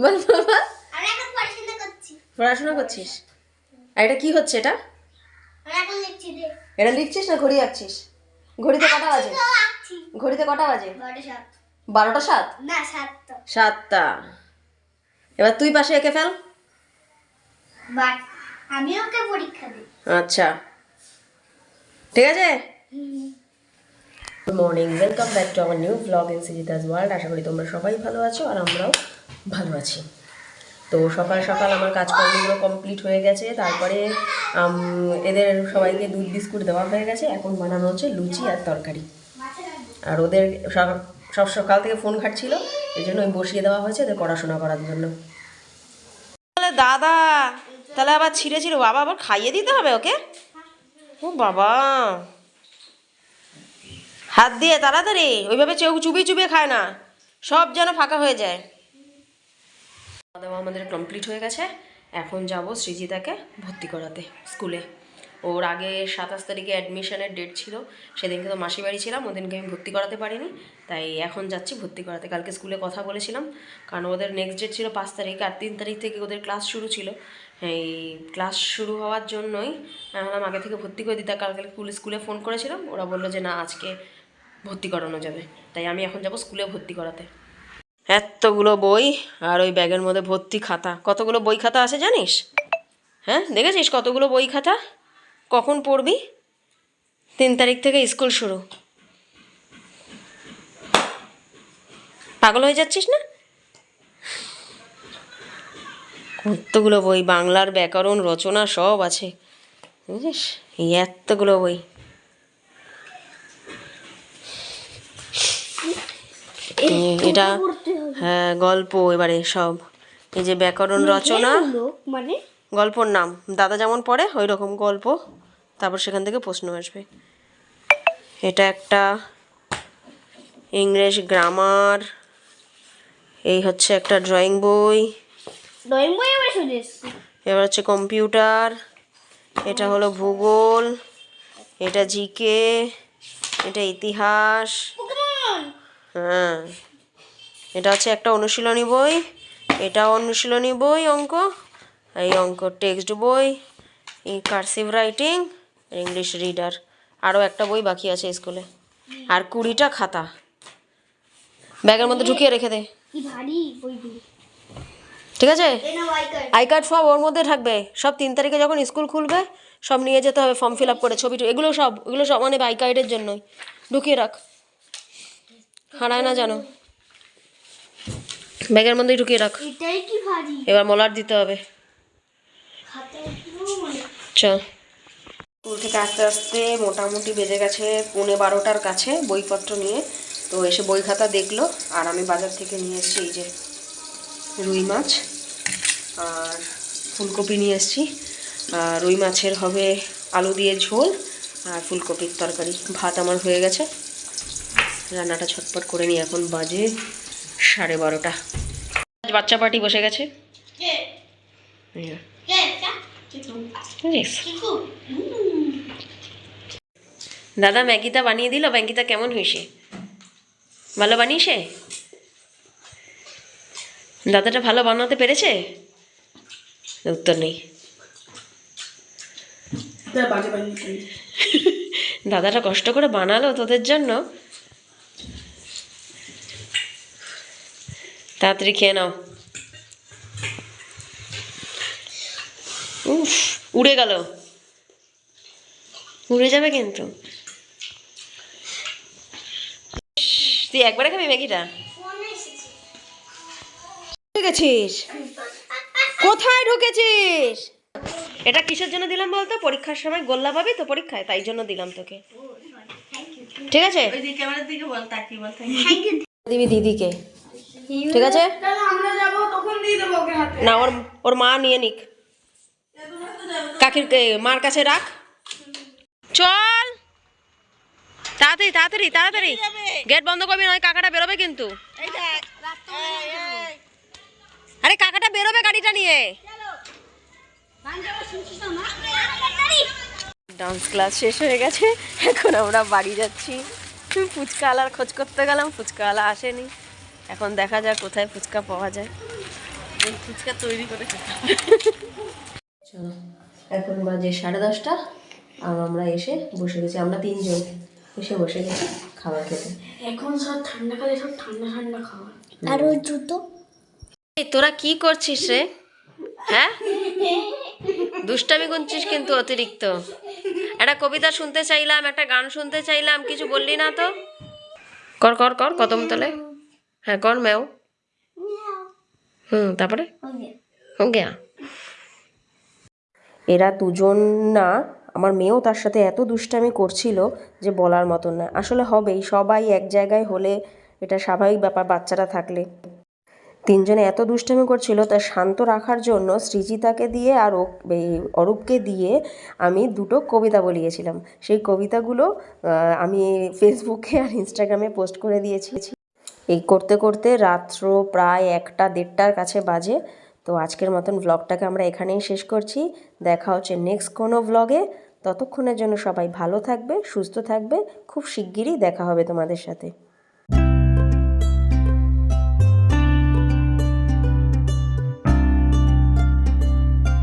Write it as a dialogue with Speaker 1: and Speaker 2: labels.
Speaker 1: বল বাবা
Speaker 2: পড়াশোনা
Speaker 1: করছিস? আর এটা কি হচ্ছে এটা? এটা লিখছিস না ঘড়ি আঁকছিস? ঘড়িতে কটা বাজে? ঘড়িতে কটা বাজে? বারোটা সাত। সাতটা। এবার তুই পাশে এঁকে ফেল।
Speaker 2: আমি ওকে পরীক্ষা দিই।
Speaker 1: আচ্ছা। ঠিক আছে? Good morning welcome back to আমার new blog in Sijita's world আশা করি তোমরা সবাই ভালো আছো আর আমরাও ভালো আছি। তো সকাল সকাল আমার কাজকর্মগুলো কমপ্লিট হয়ে গেছে। তারপরে এদের সবাইকে দুধ, বিস্কুট দেওয়া হয়ে গেছে। এখন বানানো হচ্ছে লুচি আর তরকারি। আর ওদের সব- সকাল থেকে ফোন ঘাটছিল। এই জন্য ওই বসিয়ে দেওয়া হয়েছে ওদের পড়াশোনা করার জন্য। তাহলে দাদা, তাহলে আবার ছিঁড়ে ছিঁড়ে বাবা আবার খাইয়ে দিতে হবে ওকে? ও বাবা। হাত দিয়ে তাড়াতাড়ি, ওইভাবে চৌ চুবিয়ে চুবিয়ে খায় না। সব যেন ফাঁকা হয়ে যায়। খাওয়া দাওয়া আমাদের কমপ্লিট হয়ে গেছে। এখন যাব সৃজিতাকে ভর্তি করাতে স্কুলে। ওর আগে সাতাশ তারিখে অ্যাডমিশনের ডেট ছিল। সেদিনকে তো মাসি বাড়ি ছিলাম, ওদিনকে আমি ভর্তি করাতে পারিনি। তাই এখন যাচ্ছি ভর্তি করাতে। কালকে স্কুলে কথা বলেছিলাম। কারণ ওদের নেক্সট ডেট ছিল পাঁচ তারিখ আর তিন তারিখ থেকে ওদের ক্লাস শুরু ছিল। এই ক্লাস শুরু হওয়ার জন্যই আমি আগে থেকে ভর্তি করে দিতে কালকে স্কুলে স্কুলে ফোন করেছিলাম। ওরা বলল যে না, আজকে ভর্তি করানো যাবে। তাই আমি এখন যাব স্কুলে ভর্তি করাতে। এতগুলো বই আর ওই ব্যাগের মধ্যে ভর্তি খাতা। কতগুলো বই খাতা আছে জানিস? হ্যাঁ দেখেছিস কতগুলো বই খাতা? কখন পড়বি? তিন তারিখ থেকে স্কুল শুরু। পাগল হয়ে যাচ্ছিস না? কতগুলো বই, বাংলার ব্যাকরণ, রচনা সব আছে। বুঝিস? এতগুলো বই। এটা হ্যাঁ গল্প এবারে সব। এই যে ব্যাকরণ রচনা।
Speaker 2: মানে?
Speaker 1: গল্পর নাম। দাদা যেমন পড়ে ওই রকম গল্প। তারপর সেখান থেকে প্রশ্ন আসবে। এটা একটা ইংলিশ গ্রামার। এই হচ্ছে একটা ড্রয়িং বই।
Speaker 2: ড্রয়িং বই আমরা শুনে
Speaker 1: এবার হচ্ছে কম্পিউটার। এটা হলো ভূগোল। এটা জিকে। এটা ইতিহাস। হ্যাঁ। এটা হচ্ছে একটা অনুশীলনী বই। এটা অনুশীলনী বই অঙ্ক। এই অঙ্ক টেক্সট বই এই কার্সিভ রাইটিং ইংলিশ রিডার। আরও একটা বই বাকি আছে স্কুলে। আর কুড়িটা খাতা। ব্যাগের মধ্যে ঢুকিয়ে রেখে দে। ঠিক আছে? I card. সব ওর মধ্যে থাকবে। সব তিন তারিখে যখন স্কুল খুলবে সব নিয়ে যেতে হবে ফর্ম ফিল আপ করে ছবি এগুলো সব এগুলো সব মানে আই কার্ডের জন্যই। ঢুকিয়ে রাখ। হারায় না জানো? ব্যাগের মধ্যেই ঢুকিয়ে রাখ।
Speaker 2: এটাই কি ভারী?
Speaker 1: এবার মলার দিতে হবে।
Speaker 2: মানে
Speaker 1: চ। স্কুল থেকে আস্তে আস্তে মোটামুটি বেজে গেছে পৌনে বারোটার কাছে বইপত্র নিয়ে। তো এসে বই খাতা দেখল আর আমি বাজার থেকে নিয়ে এসেছি এই যে রুই মাছ আর ফুলকপি নিয়ে এসেছি। আর রুই মাছের হবে আলু দিয়ে ঝোল আর ফুলকপির তরকারি। ভাত আমার হয়ে গেছে। রান্নাটা ছটপট করে নিই এখন বাজে সাড়ে বারোটা। বাচ্চা পার্টি বসে গেছে। দাদা ম্যাগিটা বানিয়ে দিল? ম্যাগিটা কেমন হয়েছে? ভালো বানিয়েছে? দাদাটা ভালো বানাতে পেরেছে? উত্তর নেই। দাদাটা কষ্ট করে বানালো তোদের জন্য। তাড়াতাড়ি খেয়ে নাও। উফ উড়ে গেল। উড়ে যাবে কিন্তু। তুই একবারে খাবি ম্যাগিটা? ঢুকেছিস কোথায় ঢুকেছিস? এটা কিসের জন্য দিলাম বলতো? পরীক্ষার সময় গোল্লা পাবি তো পরীক্ষায় তাই জন্য দিলাম তোকে। ঠিক আছে? দিবি দিদিকে। ঠিক আছে?
Speaker 3: আমরা যাব তখন দিয়ে দেবো ওকে হাতে।
Speaker 1: না ওর ওর মা নিয়ে নিক। কাকির মার কাছে রাখ। চল। তাড়াতাড়ি তাড়াতাড়ি তাড়াতাড়ি। গেট বন্ধ করবি নয় কাকাটা বেরোবে কিন্তু। আরে কাকাটা বেরোবে গাড়িটা নিয়ে। ডান্স ক্লাস শেষ হয়ে গেছে। এখন আমরা বাড়ি যাচ্ছি। ফুচকাওয়ালার খোঁজ করতে গেলাম ফুচকাওয়ালা আসেনি। এখন দেখা যাক কোথায় ফুচকা পাওয়া যায়।
Speaker 3: এই ফুচকা তৈরি করে
Speaker 1: চলো এখন বাজে সাড়ে দশটা। আর আমরা এসে বসে গেছি আমরা তিনজন এসে বসে গেছি খাবার খেতে।
Speaker 3: এখন সব ঠান্ডাকালে সব ঠান্ডা ঠান্ডা খাবার।
Speaker 2: আর ওই জুতো?
Speaker 1: তোরা কি করছিস রে? হ্যাঁ? দুষ্টামি গুনছিস কিন্তু অতিরিক্ত। একটা কবিতা শুনতে চাইলাম একটা গান শুনতে চাইলাম কিছু বললি না তো? কর কর কর কদম তলে। হ্যাঁ কর ম্যাও। হুম তারপরে? হো গিয়া। এরা দুজন না আমার মেয়েও তার সাথে এত দুষ্টামি করছিল যে বলার মতন না। আসলে হবেই সবাই এক জায়গায় হলে এটা স্বাভাবিক ব্যাপার বাচ্চারা থাকলে। তিনজনে এত দুষ্টামি করছিল তাই শান্ত রাখার জন্য সৃজিতাকে দিয়ে আর অরূপকে দিয়ে আমি দুটো কবিতা বলিয়েছিলাম। সেই কবিতাগুলো আমি ফেসবুকে আর ইনস্টাগ্রামে পোস্ট করে দিয়েছি। এই করতে করতে রাত্র প্রায় একটা দেড়টার কাছে বাজে। তো আজকের মতন ব্লগটাকে আমরা এখানেই শেষ করছি। দেখা হচ্ছে নেক্সট কোনো ব্লগে ততক্ষণের জন্য সবাই ভালো থাকবে, সুস্থ থাকবে। খুব শিগগিরই দেখা হবে তোমাদের সাথে।